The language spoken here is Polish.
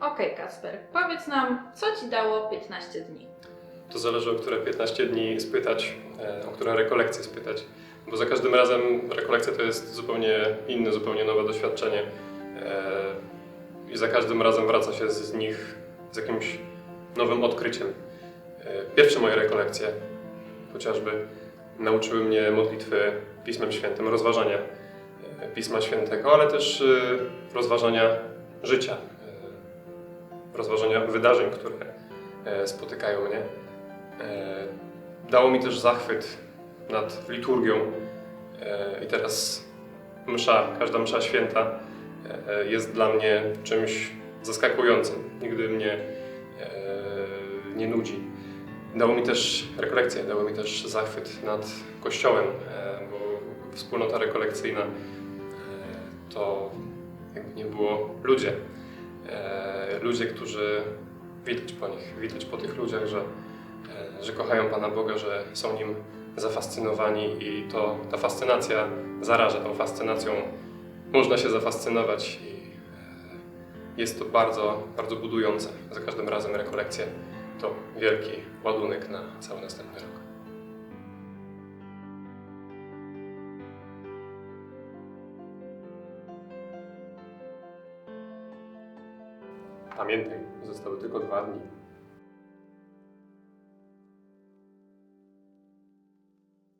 Okej, Kasper, powiedz nam, co ci dało 15 dni? To zależy o które 15 dni spytać, e, o które rekolekcje spytać. Bo za każdym razem rekolekcja to jest zupełnie inne, zupełnie nowe doświadczenie. E, I za każdym razem wraca się z nich z jakimś nowym odkryciem. E, Pierwsze moje rekolekcje chociażby nauczyły mnie modlitwy Pismem Świętym, rozważania Pisma Świętego, ale też rozważania życia, rozważania wydarzeń, które e, spotykają mnie. E, Dało mi też zachwyt nad liturgią e, i teraz msza, każda msza święta jest dla mnie czymś zaskakującym. Nigdy mnie nie nudzi. Dało mi też rekolekcje, dało mi też zachwyt nad Kościołem, bo wspólnota rekolekcyjna to jakby nie było ludzie. Ludzie, którzy widać po nich, widać po tych ludziach, że, e, że kochają Pana Boga, że są Nim zafascynowani i to ta fascynacja zaraża. Tą fascynacją można się zafascynować i e, jest to bardzo, bardzo budujące. Za każdym razem rekolekcje to wielki ładunek na cały następny rok. Pamiętaj, zostały tylko dwa dni.